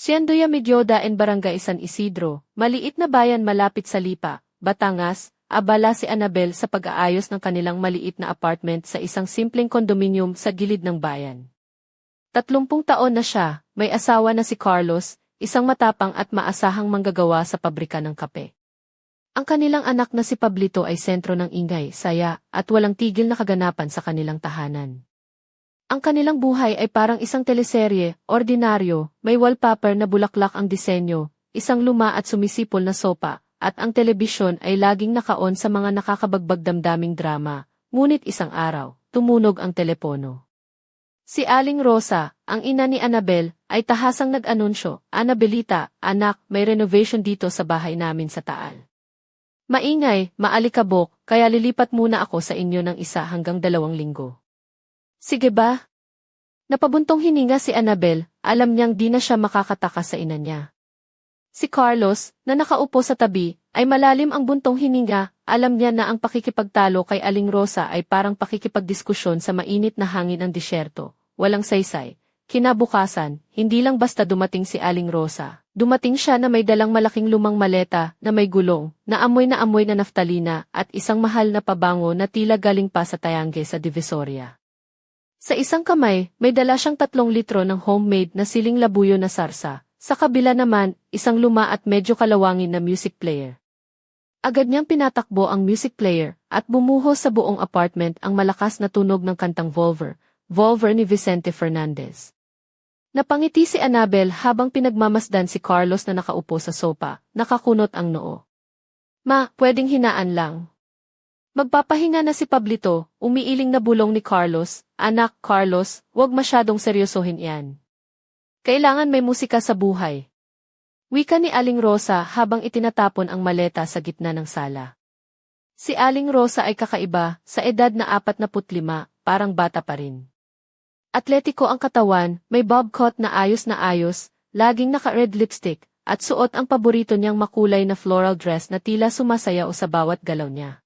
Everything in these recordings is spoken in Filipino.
Siendoya Medyoda en Barangay San Isidro, maliit na bayan malapit sa Lipa, Batangas, abala si Annabel sa pag-aayos ng kanilang maliit na apartment sa isang simpleng kondominium sa gilid ng bayan. Tatlumpung taon na siya, may asawa na si Carlos, isang matapang at maasahang manggagawa sa pabrika ng kape. Ang kanilang anak na si Pablito ay sentro ng ingay, saya, at walang tigil na kaganapan sa kanilang tahanan. Ang kanilang buhay ay parang isang teleserye, ordinaryo, may wallpaper na bulaklak ang disenyo, isang luma at sumisipol na sopa, at ang telebisyon ay laging nakaon sa mga nakakabagbag damdaming drama, ngunit isang araw, tumunog ang telepono. Si Aling Rosa, ang ina ni Annabel, ay tahasang nag-anunsyo, Annabelita, anak, may renovation dito sa bahay namin sa Taal. Maingay, maalikabok, kaya lilipat muna ako sa inyo ng isa hanggang dalawang linggo. Sige ba? Napabuntong hininga si Annabel, alam niyang di na siya makakataka sa ina niya. Si Carlos, na nakaupo sa tabi, ay malalim ang buntong hininga, alam niya na ang pakikipagtalo kay Aling Rosa ay parang pakikipagdiskusyon sa mainit na hangin ng disyerto, walang saysay. Kinabukasan, hindi lang basta dumating si Aling Rosa. Dumating siya na may dalang malaking lumang maleta na may gulong, na amoy na amoy na naftalina at isang mahal na pabango na tila galing pa sa Tayangge sa Divisoria. Sa isang kamay, may dala siyang tatlong litro ng homemade na siling labuyo na sarsa. Sa kabila naman, isang luma at medyo kalawangin na music player. Agad niyang pinatakbo ang music player at bumuhos sa buong apartment ang malakas na tunog ng kantang Volver, Volver ni Vicente Fernandez. Napangiti si Annabel habang pinagmamasdan si Carlos na nakaupo sa sopa, nakakunot ang noo. Ma, pwedeng hinaan lang. Magpapahinga na si Pablito, umiiling na bulong ni Carlos, Anak, Carlos, huwag masyadong seryosohin yan. Kailangan may musika sa buhay. Wika ni Aling Rosa habang itinatapon ang maleta sa gitna ng sala. Si Aling Rosa ay kakaiba, sa edad na 45, parang bata pa rin. Atletiko ang katawan, may bob cut na ayos na ayos, laging naka-red lipstick, at suot ang paborito niyang makulay na floral dress na tila sumasayaw sa bawat galaw niya.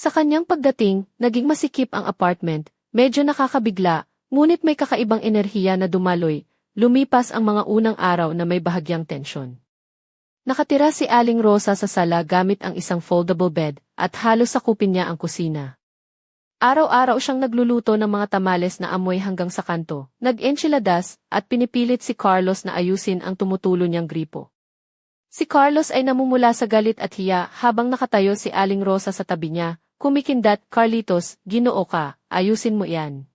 Sa kanyang pagdating, naging masikip ang apartment, medyo nakakabigla, ngunit may kakaibang enerhiya na dumaloy, lumipas ang mga unang araw na may bahagyang tensyon. Nakatira si Aling Rosa sa sala gamit ang isang foldable bed, at halos sakupin niya ang kusina. Araw-araw siyang nagluluto ng mga tamales na amoy hanggang sa kanto, nag-enchiladas, at pinipilit si Carlos na ayusin ang tumutulo niyang gripo. Si Carlos ay namumula sa galit at hiya habang nakatayo si Aling Rosa sa tabi niya, Kumikindat, Carlitos, ginoo ka, ayusin mo yan.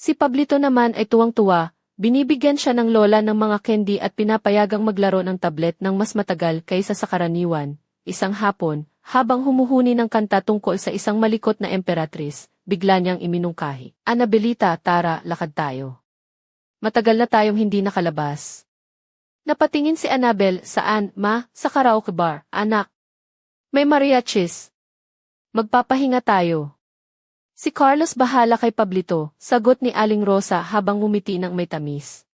Si Pablito naman ay tuwang-tuwa, binibigyan siya ng lola ng mga candy at pinapayagang maglaro ng tablet ng mas matagal kaysa sa karaniwan. Isang hapon, habang humuhuni ng kanta tungkol sa isang malikot na emperatris, bigla niyang iminungkahi. Anabelita, tara, lakad tayo. Matagal na tayong hindi nakalabas. Napatingin si Annabel, saan, ma, sa karaoke bar, anak. May mariachis, Magpapahinga tayo. Si Carlos bahala kay Pablito, sagot ni Aling Rosa habang ngumiti ng may tamis.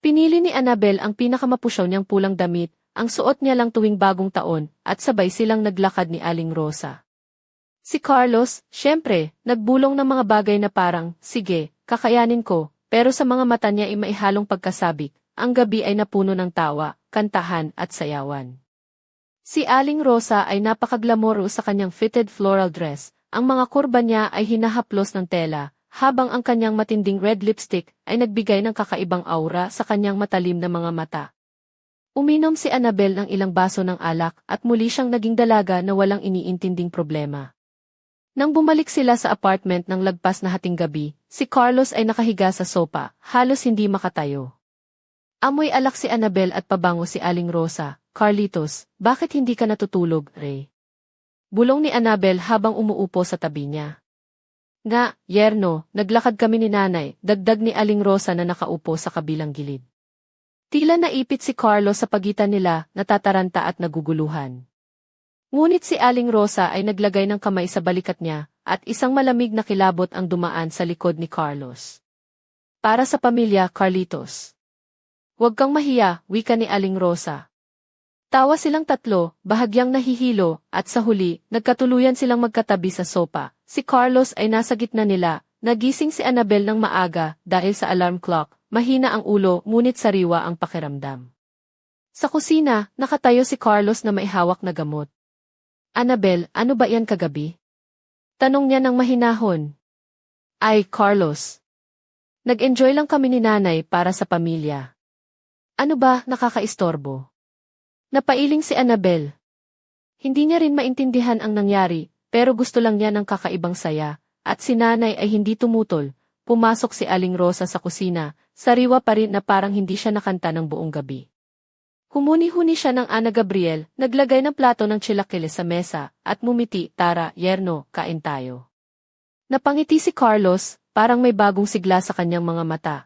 Pinili ni Annabel ang pinakamapusyaw niyang pulang damit, ang suot niya lang tuwing bagong taon, at sabay silang naglakad ni Aling Rosa. Si Carlos, syempre, nagbulong ng mga bagay na parang, sige, kakayanin ko, pero sa mga mata niya ay maihalong pagkasabik, ang gabi ay napuno ng tawa, kantahan at sayawan. Si Aling Rosa ay napakaglamoro sa kanyang fitted floral dress, ang mga kurba niya ay hinahaplos ng tela, habang ang kanyang matinding red lipstick ay nagbigay ng kakaibang aura sa kanyang matalim na mga mata. Uminom si Annabel ng ilang baso ng alak at muli siyang naging dalaga na walang iniintinding problema. Nang bumalik sila sa apartment ng lagpas na hating gabi, si Carlos ay nakahiga sa sopa, halos hindi makatayo. Amoy alak si Annabel at pabango si Aling Rosa, Carlitos, bakit hindi ka natutulog, Ray? Bulong ni Annabel habang umuupo sa tabi niya. Nga, yerno, naglakad kami ni nanay, dagdag ni Aling Rosa na nakaupo sa kabilang gilid. Tila naipit si Carlos sa pagitan nila, natataranta at naguguluhan. Ngunit si Aling Rosa ay naglagay ng kamay sa balikat niya, at isang malamig na kilabot ang dumaan sa likod ni Carlos. Para sa pamilya, Carlitos. Huwag kang mahiya, wika ni Aling Rosa. Tawa silang tatlo, bahagyang nahihilo, at sa huli, nagkatuluyan silang magkatabi sa sopa. Si Carlos ay nasa gitna nila, nagising si Annabel ng maaga dahil sa alarm clock, mahina ang ulo ngunit sariwa ang pakiramdam. Sa kusina, nakatayo si Carlos na may hawak na gamot. Annabel, ano ba yan kagabi? Tanong niya ng mahinahon. Ay, Carlos. Nag-enjoy lang kami ni nanay para sa pamilya. Ano ba, nakakaistorbo? Napailing si Annabel. Hindi niya rin maintindihan ang nangyari, pero gusto lang niya ng kakaibang saya, at si nanay ay hindi tumutol. Pumasok si Aling Rosa sa kusina, sariwa pa rin na parang hindi siya nakanta ng buong gabi. Humuni-huni siya ng Ana Gabriel, naglagay ng plato ng chilaquiles sa mesa, at mumiti, tara, yerno, kain tayo. Napangiti si Carlos, parang may bagong sigla sa kanyang mga mata.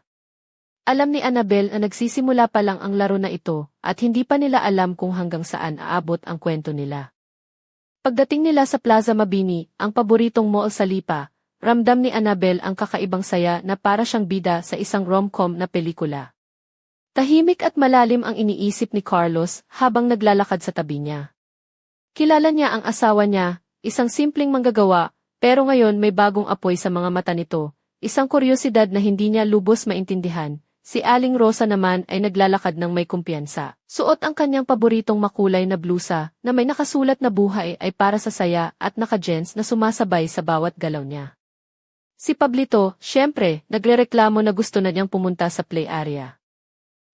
Alam ni Annabel na nagsisimula pa lang ang laro na ito, at hindi pa nila alam kung hanggang saan aabot ang kwento nila. Pagdating nila sa Plaza Mabini, ang paboritong mall sa Lipa, ramdam ni Annabel ang kakaibang saya na para siyang bida sa isang rom-com na pelikula. Tahimik at malalim ang iniisip ni Carlos habang naglalakad sa tabi niya. Kilala niya ang asawa niya, isang simpleng manggagawa, pero ngayon may bagong apoy sa mga mata nito, isang kuryosidad na hindi niya lubos maintindihan. Si Aling Rosa naman ay naglalakad ng may kumpiyansa. Suot ang kanyang paboritong makulay na blusa na may nakasulat na buhay ay para sa saya at naka-jeans na sumasabay sa bawat galaw niya. Si Pablito, syempre, nagrereklamo na gusto na niyang pumunta sa play area.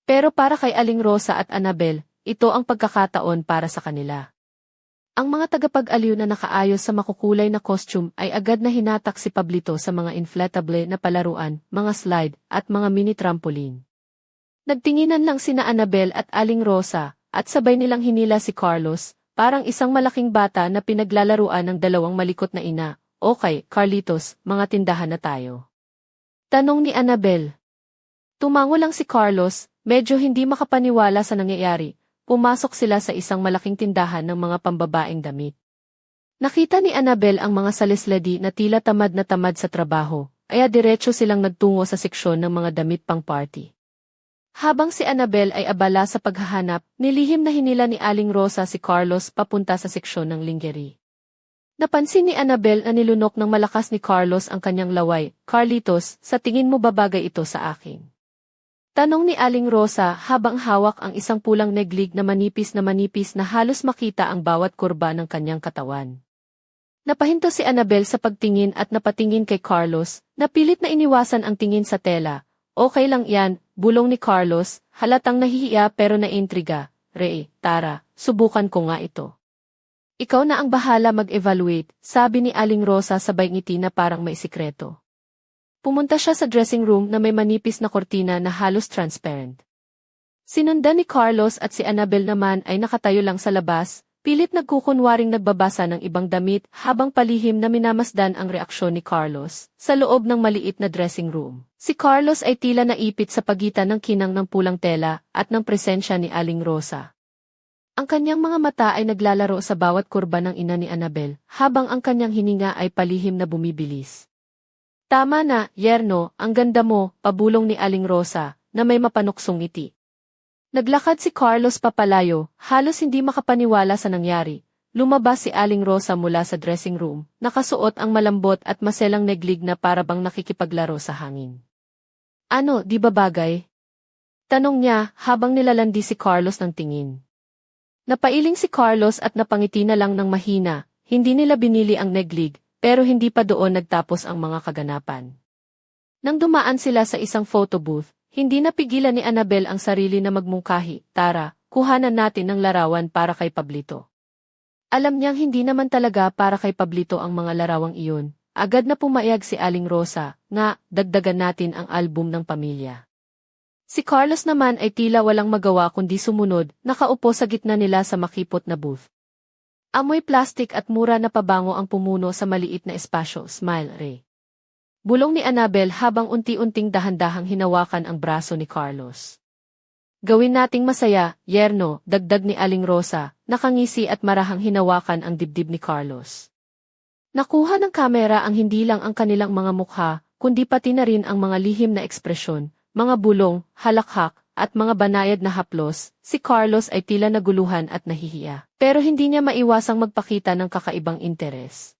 Pero para kay Aling Rosa at Annabel, ito ang pagkakataon para sa kanila. Ang mga tagapag-aliw na nakaayos sa makukulay na costume ay agad na hinatak si Pablito sa mga inflatable na palaruan, mga slide, at mga mini trampoline. Nagtinginan lang sina Annabel at Aling Rosa, at sabay nilang hinila si Carlos, parang isang malaking bata na pinaglalaruan ng dalawang malikot na ina. Okay, Carlitos, mga tindahan na tayo. Tanong ni Annabel. Tumango lang si Carlos, medyo hindi makapaniwala sa nangyayari, pumasok sila sa isang malaking tindahan ng mga pambabaeng damit. Nakita ni Annabel ang mga salisladi na tila tamad na tamad sa trabaho, kaya diretso silang nagtungo sa seksyon ng mga damit pang party. Habang si Annabel ay abala sa paghahanap, nilihim na hinila ni Aling Rosa si Carlos papunta sa seksyon ng lingerie. Napansin ni Annabel na nilunok ng malakas ni Carlos ang kanyang laway, Carlitos, sa tingin mo babagay ito sa akin? Tanong ni Aling Rosa habang hawak ang isang pulang neglig na manipis na manipis na halos makita ang bawat kurba ng kanyang katawan. Napahinto si Annabel sa pagtingin at napatingin kay Carlos, napilit na iniwasan ang tingin sa tela. Okay lang yan, bulong ni Carlos, halatang nahihiya pero naintriga. Re, tara, subukan ko nga ito. Ikaw na ang bahala mag-evaluate, sabi ni Aling Rosa sabay ngiti na parang may sikreto. Pumunta siya sa dressing room na may manipis na kortina na halos transparent. Sinundan ni Carlos at si Annabel naman ay nakatayo lang sa labas, pilit nagkukunwaring nagbabasa ng ibang damit habang palihim na minamasdan ang reaksyon ni Carlos sa loob ng maliit na dressing room. Si Carlos ay tila naipit sa pagitan ng kinang ng pulang tela at ng presensya ni Aling Rosa. Ang kanyang mga mata ay naglalaro sa bawat kurba ng ina ni Annabel, habang ang kanyang hininga ay palihim na bumibilis. Tama na, yerno, ang ganda mo, pabulong ni Aling Rosa, na may mapanuksong ngiti. Naglakad si Carlos papalayo, halos hindi makapaniwala sa nangyari. Lumabas si Aling Rosa mula sa dressing room, nakasuot ang malambot at maselang neglig na parabang nakikipaglaro sa hangin. Ano, di ba bagay? Tanong niya habang nilalandi si Carlos ng tingin. Napailing si Carlos at napangiti na lang ng mahina, hindi nila binili ang neglig, pero hindi pa doon nagtapos ang mga kaganapan. Nang dumaan sila sa isang photo booth, hindi napigilan ni Annabel ang sarili na magmungkahi, Tara, kuhanan natin ng larawan para kay Pablito. Alam niyang hindi naman talaga para kay Pablito ang mga larawang iyon. Agad na pumayag si Aling Rosa, nga, dagdagan natin ang album ng pamilya. Si Carlos naman ay tila walang magawa kundi sumunod, nakaupo sa gitna nila sa makipot na booth. Amoy plastik at mura na pabango ang pumuno sa maliit na espasyo, smile Ray. Bulong ni Annabel habang unti-unting dahan-dahang hinawakan ang braso ni Carlos. Gawin nating masaya, yerno, dagdag ni Aling Rosa, nakangisi at marahang hinawakan ang dibdib ni Carlos. Nakuha ng kamera ang hindi lang ang kanilang mga mukha, kundi pati na rin ang mga lihim na ekspresyon, mga bulong, halakhak, at mga banayad na haplos, si Carlos ay tila naguluhan at nahihiya. Pero hindi niya maiwasang magpakita ng kakaibang interes.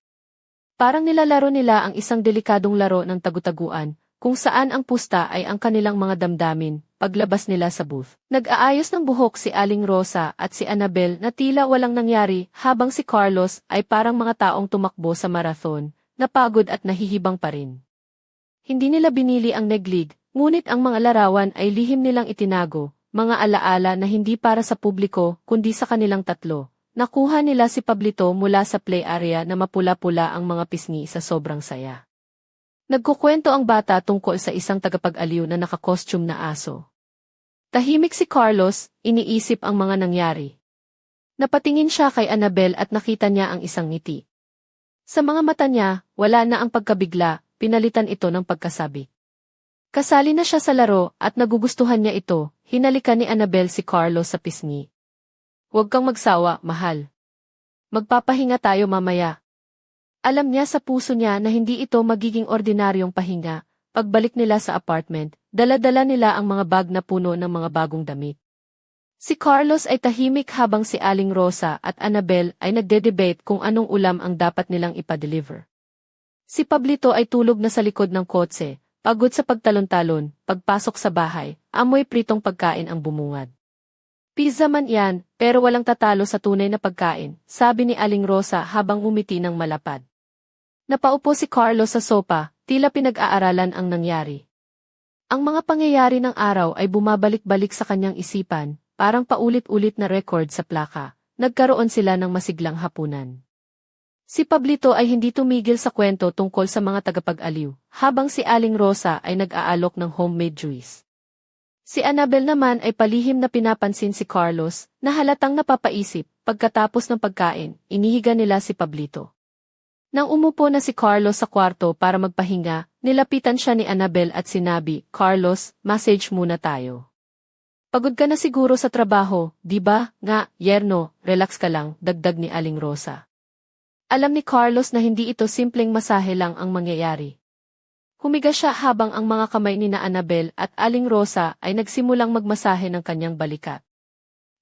Parang nilalaro nila ang isang delikadong laro ng tagutaguan, kung saan ang pusta ay ang kanilang mga damdamin, paglabas nila sa booth. Nag-aayos ng buhok si Aling Rosa at si Annabel na tila walang nangyari habang si Carlos ay parang mga taong tumakbo sa marathon, napagod at nahihibang pa rin. Hindi nila binili ang neglig, ngunit ang mga larawan ay lihim nilang itinago, mga alaala na hindi para sa publiko kundi sa kanilang tatlo. Nakuha nila si Pablito mula sa play area na mapula-pula ang mga pisngi sa sobrang saya. Nagkukwento ang bata tungkol sa isang tagapag-aliw na nakakostume na aso. Tahimik si Carlos, iniisip ang mga nangyari. Napatingin siya kay Annabel at nakita niya ang isang ngiti. Sa mga mata niya, wala na ang pagkabigla, pinalitan ito ng pagkasabi. Kasali na siya sa laro at nagugustuhan niya ito, hinalikan ni Annabel si Carlos sa pisngi. Huwag kang magsawa, mahal. Magpapahinga tayo mamaya. Alam niya sa puso niya na hindi ito magiging ordinaryong pahinga. Pagbalik nila sa apartment, dala-dala nila ang mga bag na puno ng mga bagong damit. Si Carlos ay tahimik habang si Aling Rosa at Annabel ay nagde-debate kung anong ulam ang dapat nilang ipa-deliver. Si Pablito ay tulog na sa likod ng kotse, pagod sa pagtalon-talon, pagpasok sa bahay, amoy pritong pagkain ang bumungad. Pizza man yan, pero walang tatalo sa tunay na pagkain, sabi ni Aling Rosa habang umiti ng malapad. Napaupo si Carlos sa sopa, tila pinag-aaralan ang nangyari. Ang mga pangyayari ng araw ay bumabalik-balik sa kanyang isipan, parang paulit-ulit na record sa plaka. Nagkaroon sila ng masiglang hapunan. Si Pablito ay hindi tumigil sa kwento tungkol sa mga tagapag-aliw, habang si Aling Rosa ay nag-aalok ng homemade juice. Si Annabel naman ay palihim na pinapansin si Carlos, na halatang napapaisip, pagkatapos ng pagkain, inihiga nila si Pablito. Nang umupo na si Carlos sa kwarto para magpahinga, nilapitan siya ni Annabel at sinabi, Carlos, message muna tayo. Pagod ka na siguro sa trabaho, di ba? Nga, yerno, relax ka lang, dagdag ni Aling Rosa. Alam ni Carlos na hindi ito simpleng masahe lang ang mangyayari. Humiga siya habang ang mga kamay ni na Annabel at Aling Rosa ay nagsimulang magmasahe ng kanyang balikat.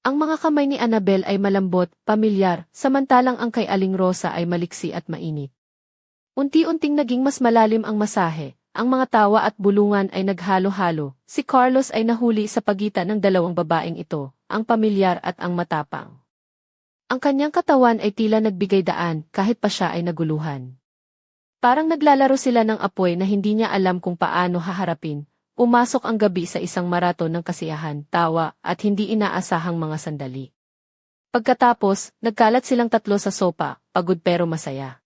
Ang mga kamay ni Annabel ay malambot, pamilyar, samantalang ang kay Aling Rosa ay maliksi at mainit. Unti-unting naging mas malalim ang masahe, ang mga tawa at bulungan ay naghalo-halo. Si Carlos ay nahuli sa pagitan ng dalawang babaeng ito, ang pamilyar at ang matapang. Ang kanyang katawan ay tila nagbigay daan kahit pa siya ay naguluhan. Parang naglalaro sila ng apoy na hindi niya alam kung paano haharapin, Pumasok ang gabi sa isang maraton ng kasiyahan, tawa, at hindi inaasahang mga sandali. Pagkatapos, nagkalat silang tatlo sa sopa, pagod pero masaya.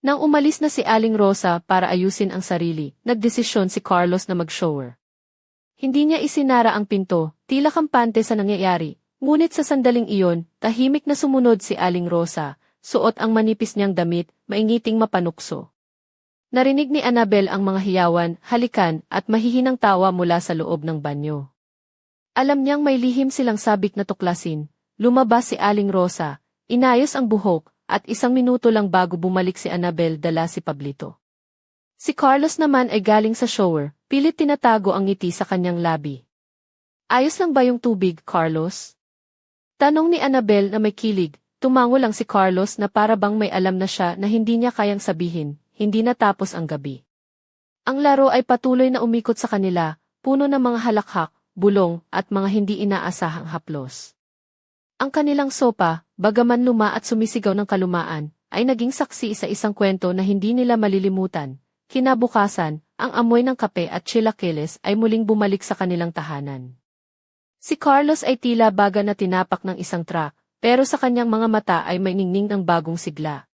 Nang umalis na si Aling Rosa para ayusin ang sarili, nagdesisyon si Carlos na mag-shower. Hindi niya isinara ang pinto, tila kampante sa nangyayari, ngunit sa sandaling iyon, tahimik na sumunod si Aling Rosa, suot ang manipis niyang damit, maingiting mapanukso. Narinig ni Annabel ang mga hiyawan, halikan, at mahihinang tawa mula sa loob ng banyo. Alam niyang may lihim silang sabik na tuklasin. Lumabas si Aling Rosa, inayos ang buhok, at isang minuto lang bago bumalik si Annabel dala si Pablito. Si Carlos naman ay galing sa shower, pilit tinatago ang ngiti sa kanyang labi. Ayos lang ba yung tubig, Carlos? Tanong ni Annabel na may kilig, tumango lang si Carlos na para bang may alam na siya na hindi niya kayang sabihin, hindi natapos ang gabi. Ang laro ay patuloy na umikot sa kanila, puno ng mga halakhak, bulong, at mga hindi inaasahang haplos. Ang kanilang sopa, bagaman luma at sumisigaw ng kalumaan, ay naging saksi sa isang kwento na hindi nila malilimutan. Kinabukasan, ang amoy ng kape at chilaquiles ay muling bumalik sa kanilang tahanan. Si Carlos ay tila baga na tinapak ng isang truck, pero sa kanyang mga mata ay may ningning ng bagong sigla.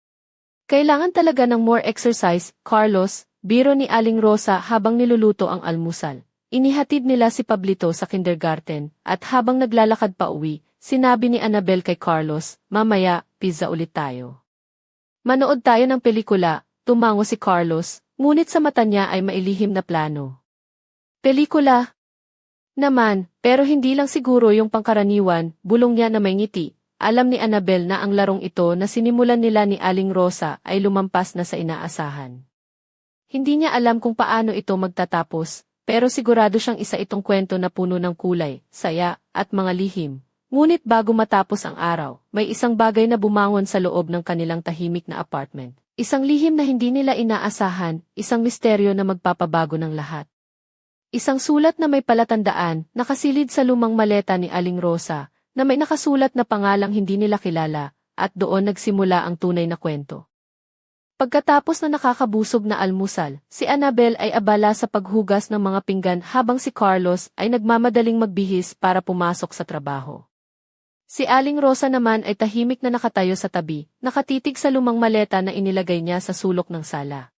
Kailangan talaga ng more exercise, Carlos, biro ni Aling Rosa habang niluluto ang almusal. Inihatid nila si Pablito sa kindergarten, at habang naglalakad pa uwi, sinabi ni Annabel kay Carlos, mamaya, pizza ulit tayo. Manood tayo ng pelikula, tumango si Carlos, ngunit sa mata niya ay mailihim na plano. Pelikula? Naman, pero hindi lang siguro yung pangkaraniwan, bulong niya na may ngiti, alam ni Annabel na ang larong ito na sinimulan nila ni Aling Rosa ay lumampas na sa inaasahan. Hindi niya alam kung paano ito magtatapos, pero sigurado siyang isa itong kwento na puno ng kulay, saya, at mga lihim. Ngunit bago matapos ang araw, may isang bagay na bumangon sa loob ng kanilang tahimik na apartment. Isang lihim na hindi nila inaasahan, isang misteryo na magpapabago ng lahat. Isang sulat na may palatandaan, nakasilid sa lumang maleta ni Aling Rosa, na may nakasulat na pangalang hindi nila kilala, at doon nagsimula ang tunay na kwento. Pagkatapos na nakakabusog na almusal, si Annabel ay abala sa paghugas ng mga pinggan habang si Carlos ay nagmamadaling magbihis para pumasok sa trabaho. Si Aling Rosa naman ay tahimik na nakatayo sa tabi, nakatitig sa lumang maleta na inilagay niya sa sulok ng sala.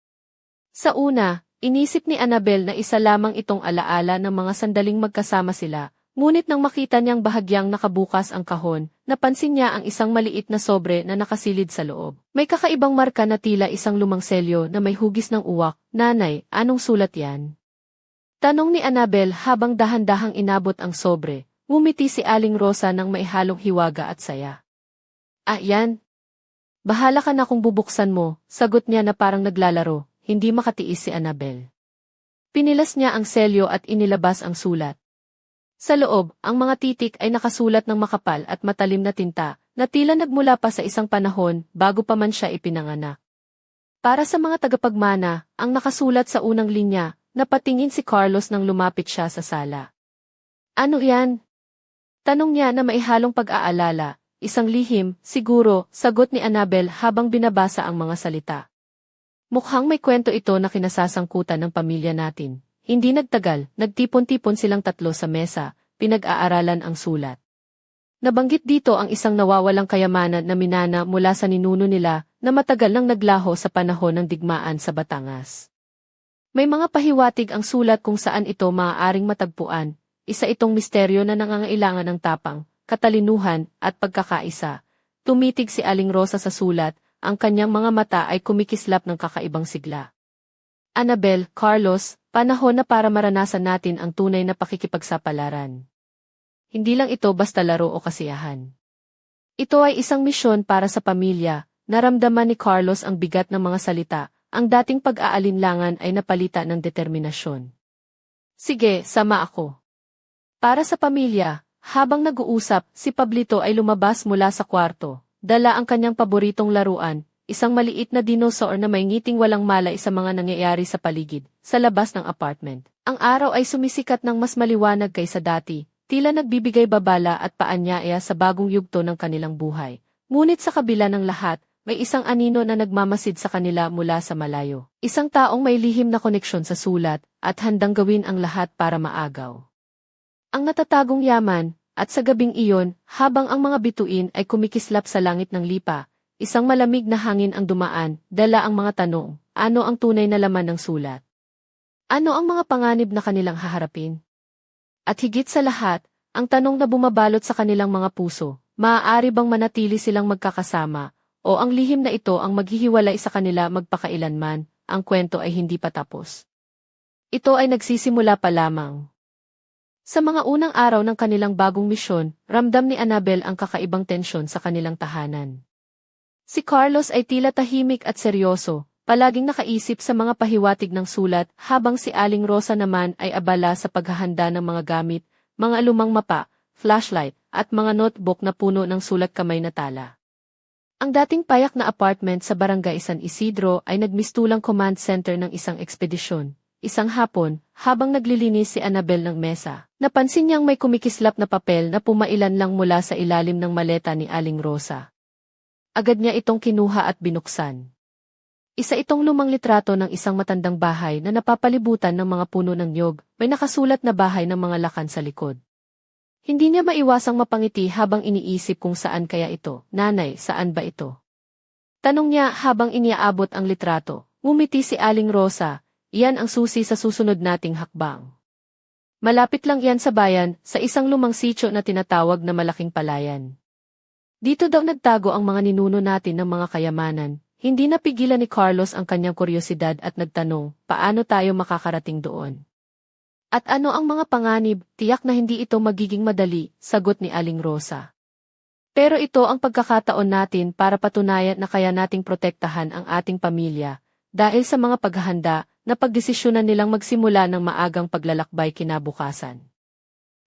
Sa una, inisip ni Annabel na isa lamang itong alaala ng mga sandaling magkasama sila, ngunit nang makita niyang bahagyang nakabukas ang kahon, napansin niya ang isang maliit na sobre na nakasilid sa loob. May kakaibang marka na tila isang lumang selyo na may hugis ng uwak. Nanay, anong sulat yan? Tanong ni Annabel habang dahan-dahang inabot ang sobre, Ngumiti si Aling Rosa ng may halong hiwaga at saya. Ah, yan. Bahala ka na kung bubuksan mo, sagot niya na parang naglalaro, hindi makatiis si Annabel. Pinilas niya ang selyo at inilabas ang sulat. Sa loob, ang mga titik ay nakasulat ng makapal at matalim na tinta, na tila nagmula pa sa isang panahon bago pa man siya ipinanganak. Para sa mga tagapagmana, ang nakasulat sa unang linya, napatingin si Carlos nang lumapit siya sa sala. Ano yan? Tanong niya na maihalong pag-aalala, isang lihim, siguro, sagot ni Annabel habang binabasa ang mga salita. Mukhang may kwento ito na kinasasangkutan ng pamilya natin. Hindi nagtagal, nagtipon-tipon silang tatlo sa mesa, pinag-aaralan ang sulat. Nabanggit dito ang isang nawawalang kayamanan na minana mula sa ninuno nila na matagal nang naglaho sa panahon ng digmaan sa Batangas. May mga pahiwatig ang sulat kung saan ito maaaring matagpuan, isa itong misteryo na nangangailangan ng tapang, katalinuhan, at pagkakaisa. Tumitig si Aling Rosa sa sulat, ang kanyang mga mata ay kumikislap ng kakaibang sigla. Annabel, Carlos, panahon na para maranasan natin ang tunay na pakikipagsapalaran. Hindi lang ito basta laro o kasiyahan. Ito ay isang misyon para sa pamilya, naramdaman ni Carlos ang bigat ng mga salita, ang dating pag-aalinlangan ay napalitan ng determinasyon. Sige, sama ako. Para sa pamilya, habang nag-uusap, si Pablito ay lumabas mula sa kwarto. Dala ang kanyang paboritong laruan, isang maliit na dinosaur na may ngiting walang malay sa mga nangyayari sa paligid, sa labas ng apartment. Ang araw ay sumisikat ng mas maliwanag kaysa dati, tila nagbibigay babala at paanyaya sa bagong yugto ng kanilang buhay. Ngunit sa kabila ng lahat, may isang anino na nagmamasid sa kanila mula sa malayo. Isang taong may lihim na koneksyon sa sulat, at handang gawin ang lahat para maagaw ang natatagong yaman, at sa gabing iyon, habang ang mga bituin ay kumikislap sa langit ng lipa, isang malamig na hangin ang dumaan, dala ang mga tanong, ano ang tunay na laman ng sulat? Ano ang mga panganib na kanilang haharapin? At higit sa lahat, ang tanong na bumabalot sa kanilang mga puso, maaari bang manatili silang magkakasama, o ang lihim na ito ang maghihiwalay sa kanila magpakailanman, ang kwento ay hindi pa tapos. Ito ay nagsisimula pa lamang. Sa mga unang araw ng kanilang bagong misyon, ramdam ni Annabel ang kakaibang tensyon sa kanilang tahanan. Si Carlos ay tila tahimik at seryoso, palaging nakaisip sa mga pahiwatig ng sulat habang si Aling Rosa naman ay abala sa paghahanda ng mga gamit, mga lumang mapa, flashlight, at mga notebook na puno ng sulat kamay na tala. Ang dating payak na apartment sa Barangay San Isidro ay nagmistulang command center ng isang ekspedisyon, Isang hapon, habang naglilinis si Annabel ng mesa, napansin niyang may kumikislap na papel na pumailan lang mula sa ilalim ng maleta ni Aling Rosa. Agad niya itong kinuha at binuksan. Isa itong lumang litrato ng isang matandang bahay na napapalibutan ng mga puno ng nyog, may nakasulat na bahay ng mga lakan sa likod. Hindi niya maiwasang mapangiti habang iniisip kung saan kaya ito. Nanay, saan ba ito? Tanong niya habang iniaabot ang litrato. Ngumiti si Aling Rosa, Iyan ang susi sa susunod nating hakbang. Malapit lang yan sa bayan, sa isang lumang sityo na tinatawag na Malaking Palayan. Dito daw nagtago ang mga ninuno natin ng mga kayamanan. Hindi napigilan ni Carlos ang kanyang kuryosidad at nagtanong, paano tayo makakarating doon? At ano ang mga panganib, tiyak na hindi ito magiging madali, sagot ni Aling Rosa. Pero ito ang pagkakataon natin para patunayan na kaya nating protektahan ang ating pamilya, dahil sa mga paghahanda, na pagdesisyonan nilang magsimula ng maagang paglalakbay kinabukasan.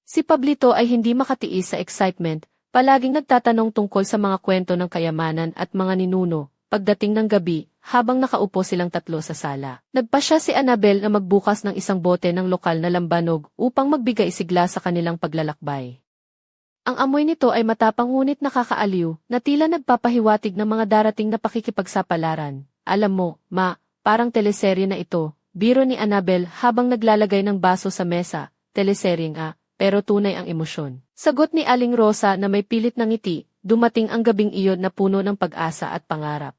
Si Pablito ay hindi makatiis sa excitement, palaging nagtatanong tungkol sa mga kwento ng kayamanan at mga ninuno. Pagdating ng gabi, habang nakaupo silang tatlo sa sala. Nagpa siya si Annabel na magbukas ng isang bote ng lokal na lambanog upang magbigay sigla sa kanilang paglalakbay. Ang amoy nito ay matapang ngunit nakakaaliw, na tila nagpapahiwatig ng mga darating na pakikipagsapalaran. Alam mo, ma, parang teleserye na ito, biro ni Annabel habang naglalagay ng baso sa mesa, teleserye nga, pero tunay ang emosyon. Sagot ni Aling Rosa na may pilit ng ngiti, dumating ang gabing iyon na puno ng pag-asa at pangarap.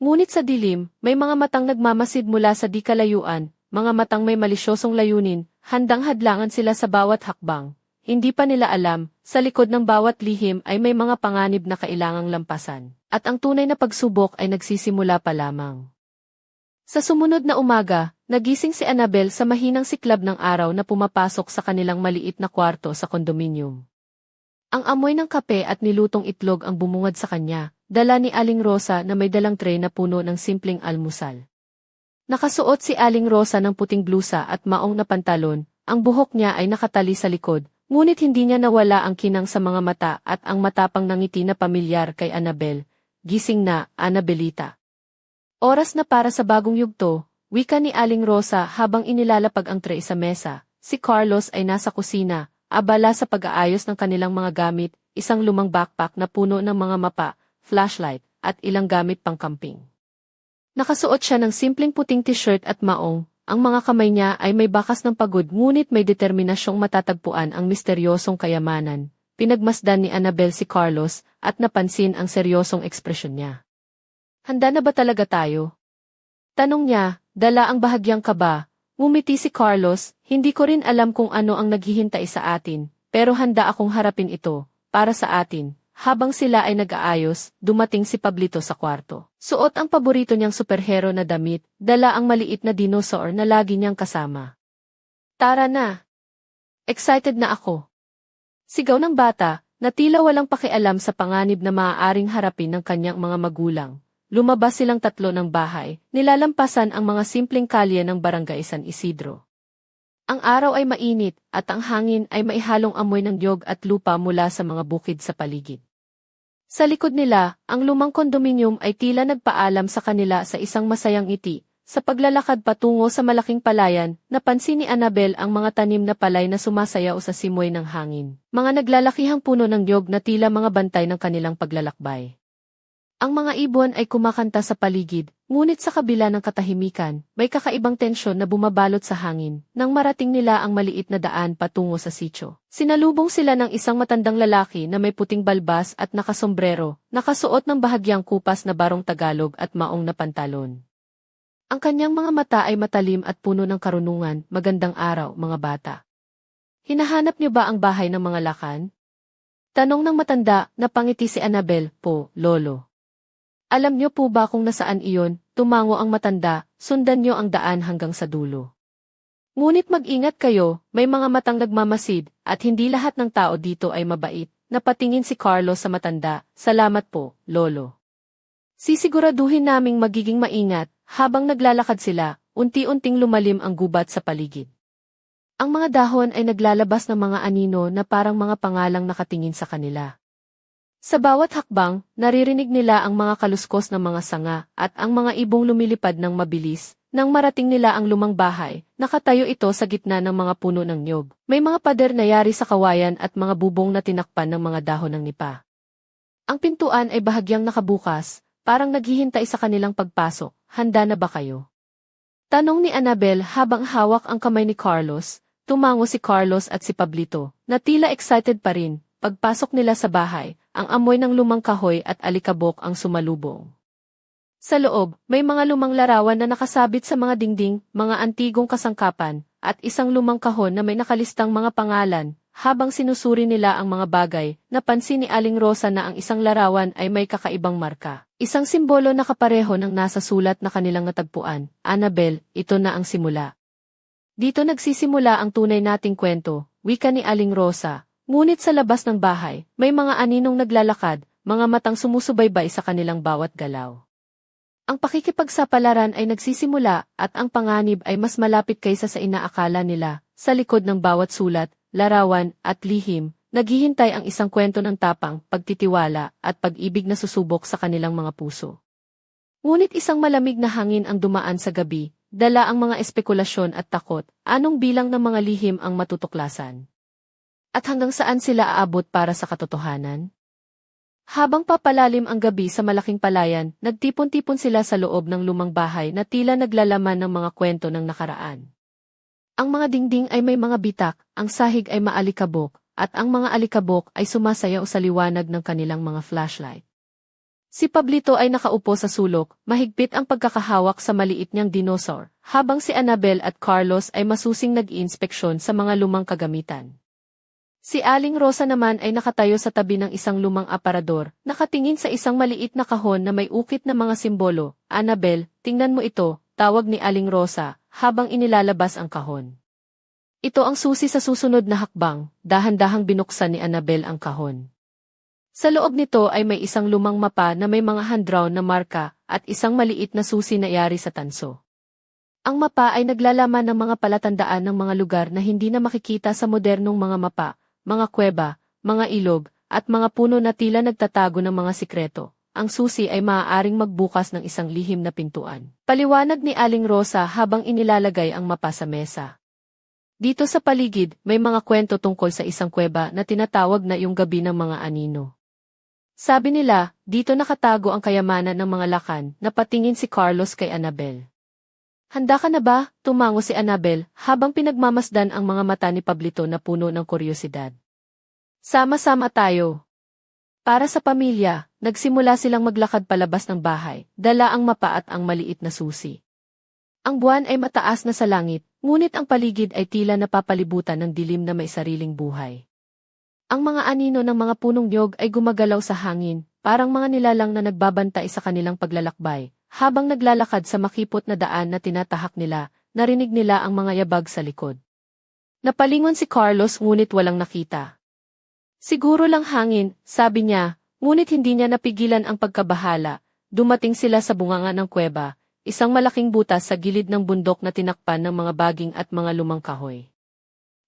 Ngunit sa dilim, may mga matang nagmamasid mula sa di kalayuan, mga matang may malisyosong layunin, handang hadlangan sila sa bawat hakbang. Hindi pa nila alam, sa likod ng bawat lihim ay may mga panganib na kailangang lampasan, at ang tunay na pagsubok ay nagsisimula pa lamang. Sa sumunod na umaga, nagising si Annabel sa mahinang siklab ng araw na pumapasok sa kanilang maliit na kwarto sa kondominium. Ang amoy ng kape at nilutong itlog ang bumungad sa kanya, dala ni Aling Rosa na may dalang tray na puno ng simpleng almusal. Nakasuot si Aling Rosa ng puting blusa at maong na pantalon, ang buhok niya ay nakatali sa likod, ngunit hindi niya nawala ang kinang sa mga mata at ang matapang nangiti na pamilyar kay Annabel. Gising na, Annabelita. Oras na para sa bagong yugto, wika ni Aling Rosa habang inilalapag ang tray sa mesa. Si Carlos ay nasa kusina, abala sa pag-aayos ng kanilang mga gamit, isang lumang backpack na puno ng mga mapa, flashlight, at ilang gamit pang camping. Nakasuot siya ng simpleng puting t-shirt at maong, ang mga kamay niya ay may bakas ng pagod ngunit may determinasyong matatagpuan ang misteryosong kayamanan. Pinagmasdan ni Annabel si Carlos at napansin ang seryosong ekspresyon niya. Handa na ba talaga tayo? Tanong niya, dala ang bahagyang kaba. Ngumiti si Carlos, hindi ko rin alam kung ano ang naghihintay sa atin, pero handa akong harapin ito, para sa atin. Habang sila ay nag-aayos, dumating si Pablito sa kwarto. Suot ang paborito niyang superhero na damit, dala ang maliit na dinosaur na lagi niyang kasama. Tara na! Excited na ako. Sigaw ng bata, na tila walang pakialam sa panganib na maaaring harapin ng kanyang mga magulang. Lumabas silang tatlo ng bahay, nilalampasan ang mga simpleng kalye ng barangay San Isidro. Ang araw ay mainit, at ang hangin ay maihalong amoy ng diyog at lupa mula sa mga bukid sa paligid. Sa likod nila, ang lumang kondominium ay tila nagpaalam sa kanila sa isang masayang ngiti. Sa paglalakad patungo sa malaking palayan, napansin ni Annabel ang mga tanim na palay na sumasayaw sa simoy ng hangin. Mga naglalakihang puno ng diyog na tila mga bantay ng kanilang paglalakbay. Ang mga ibon ay kumakanta sa paligid, ngunit sa kabila ng katahimikan, may kakaibang tensyon na bumabalot sa hangin, nang marating nila ang maliit na daan patungo sa sityo. Sinalubong sila ng isang matandang lalaki na may puting balbas at nakasombrero, nakasuot ng bahagyang kupas na barong Tagalog at maong na pantalon. Ang kanyang mga mata ay matalim at puno ng karunungan, magandang araw, mga bata. Hinahanap niyo ba ang bahay ng mga lakan? Tanong ng matanda, napangiti si Annabel, po, lolo. Alam niyo po ba kung nasaan iyon, tumango ang matanda, sundan niyo ang daan hanggang sa dulo. Ngunit mag-ingat kayo, may mga matang nagmamasid, at hindi lahat ng tao dito ay mabait. Napatingin si Carlos sa matanda, salamat po, lolo. Sisiguraduhin naming magiging maingat, habang naglalakad sila, unti-unting lumalim ang gubat sa paligid. Ang mga dahon ay naglalabas ng mga anino na parang mga pangalang nakatingin sa kanila. Sa bawat hakbang, naririnig nila ang mga kaluskos ng mga sanga at ang mga ibong lumilipad ng mabilis. Nang marating nila ang lumang bahay, nakatayo ito sa gitna ng mga puno ng nyog. May mga pader na yari sa kawayan at mga bubong na tinakpan ng mga dahon ng nipa. Ang pintuan ay bahagyang nakabukas, parang naghihintay sa kanilang pagpasok. Handa na ba kayo? Tanong ni Annabel habang hawak ang kamay ni Carlos, tumango si Carlos at si Pablito, na tila excited pa rin. Pagpasok nila sa bahay, ang amoy ng lumang kahoy at alikabok ang sumalubong. Sa loob, may mga lumang larawan na nakasabit sa mga dingding, mga antigong kasangkapan, at isang lumang kahon na may nakalistang mga pangalan. Habang sinusuri nila ang mga bagay, napansin ni Aling Rosa na ang isang larawan ay may kakaibang marka. Isang simbolo na kapareho ng nasa sulat na kanilang natagpuan. Annabel, ito na ang simula. Dito nagsisimula ang tunay nating kwento, wika ni Aling Rosa. Ngunit sa labas ng bahay, may mga aninong naglalakad, mga matang sumusubaybay sa kanilang bawat galaw. Ang pakikipagsapalaran ay nagsisimula at ang panganib ay mas malapit kaysa sa inaakala nila. Sa likod ng bawat sulat, larawan at lihim, naghihintay ang isang kwento ng tapang, pagtitiwala at pag-ibig na susubok sa kanilang mga puso. Ngunit isang malamig na hangin ang dumaan sa gabi, dala ang mga espekulasyon at takot, anong bilang ng mga lihim ang matutuklasan. At hanggang saan sila aabot para sa katotohanan? Habang papalalim ang gabi sa malaking palayan, nagtipon-tipon sila sa loob ng lumang bahay na tila naglalaman ng mga kwento ng nakaraan. Ang mga dingding ay may mga bitak, ang sahig ay maalikabok, at ang mga alikabok ay sumasayaw sa liwanag ng kanilang mga flashlight. Si Pablito ay nakaupo sa sulok, mahigpit ang pagkakahawak sa maliit niyang dinosaur, habang si Annabel at Carlos ay masusing nag-iinspeksyon sa mga lumang kagamitan. Si Aling Rosa naman ay nakatayo sa tabi ng isang lumang aparador, nakatingin sa isang maliit na kahon na may ukit na mga simbolo. Annabel, tingnan mo ito, tawag ni Aling Rosa, habang inilalabas ang kahon. Ito ang susi sa susunod na hakbang, dahan-dahang binuksan ni Annabel ang kahon. Sa loob nito ay may isang lumang mapa na may mga hand-drawn na marka at isang maliit na susi na yari sa tanso. Ang mapa ay naglalaman ng mga palatandaan ng mga lugar na hindi na makikita sa modernong mga mapa, mga kuweba, mga ilog, at mga puno na tila nagtatago ng mga sikreto. Ang susi ay maaaring magbukas ng isang lihim na pintuan. Paliwanag ni Aling Rosa habang inilalagay ang mapa sa mesa. Dito sa paligid, may mga kwento tungkol sa isang kuweba na tinatawag na yung gabi ng mga anino. Sabi nila, dito nakatago ang kayamanan ng mga lakan, napatingin si Carlos kay Annabel. Handa ka na ba? Tumango si Annabel, habang pinagmamasdan ang mga mata ni Pablito na puno ng kuryosidad. Sama-sama tayo. Para sa pamilya, nagsimula silang maglakad palabas ng bahay, dala ang mapa at ang maliit na susi. Ang buwan ay mataas na sa langit, ngunit ang paligid ay tila napapalibutan ng dilim na may sariling buhay. Ang mga anino ng mga punong nyog ay gumagalaw sa hangin, parang mga nilalang na nagbabantay sa kanilang paglalakbay. Habang naglalakad sa makipot na daan na tinatahak nila, narinig nila ang mga yabag sa likod. Napalingon si Carlos ngunit walang nakita. Siguro lang hangin, sabi niya, ngunit hindi niya napigilan ang pagkabahala. Dumating sila sa bunganga ng kuweba, isang malaking butas sa gilid ng bundok na tinakpan ng mga baging at mga lumang kahoy.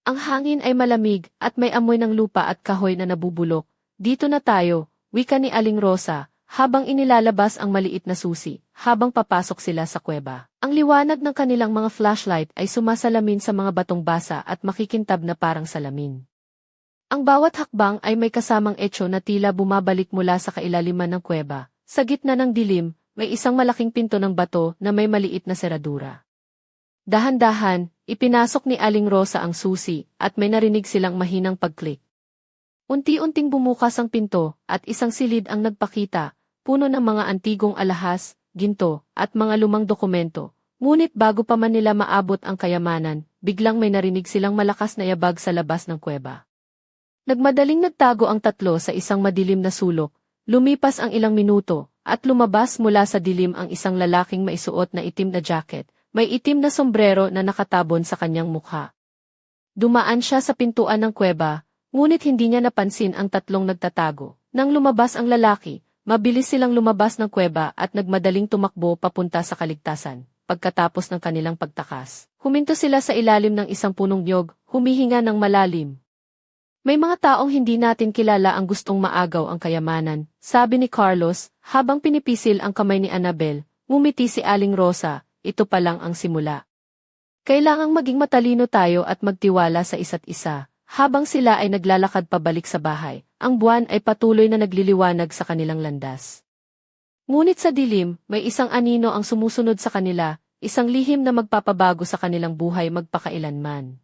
Ang hangin ay malamig at may amoy ng lupa at kahoy na nabubulok. Dito na tayo, wika ni Aling Rosa, habang inilalabas ang maliit na susi, habang papasok sila sa kuweba. Ang liwanag ng kanilang mga flashlight ay sumasalamin sa mga batong basa at makikintab na parang salamin. Ang bawat hakbang ay may kasamang etyo na tila bumabalik mula sa kailaliman ng kuweba. Sa gitna ng dilim, may isang malaking pinto ng bato na may maliit na seradura. Dahan-dahan, ipinasok ni Aling Rosa ang susi at may narinig silang mahinang pagklik. Unti-unting bumukas ang pinto at isang silid ang nagpakita, puno ng mga antigong alahas, ginto, at mga lumang dokumento. Ngunit bago pa man nila maabot ang kayamanan, biglang may narinig silang malakas na yabag sa labas ng kuweba. Nagmadaling nagtago ang tatlo sa isang madilim na sulok, lumipas ang ilang minuto, at lumabas mula sa dilim ang isang lalaking maisuot na itim na jacket, may itim na sombrero na nakatabon sa kanyang mukha. Dumaan siya sa pintuan ng kuweba, ngunit hindi niya napansin ang tatlong nagtatago. Nang lumabas ang lalaki, Mabilis silang lumabas ng kuweba at nagmadaling tumakbo papunta sa kaligtasan. Pagkatapos ng kanilang pagtakas, huminto sila sa ilalim ng isang punong nyog, humihinga ng malalim. May mga taong hindi natin kilala ang gustong maagaw ang kayamanan, sabi ni Carlos, habang pinipisil ang kamay ni Annabel, ngumiti si Aling Rosa, ito pa lang ang simula. Kailangang maging matalino tayo at magtiwala sa isa't isa, habang sila ay naglalakad pabalik sa bahay, ang buwan ay patuloy na nagliliwanag sa kanilang landas. Ngunit sa dilim, may isang anino ang sumusunod sa kanila, isang lihim na magpapabago sa kanilang buhay magpakailanman.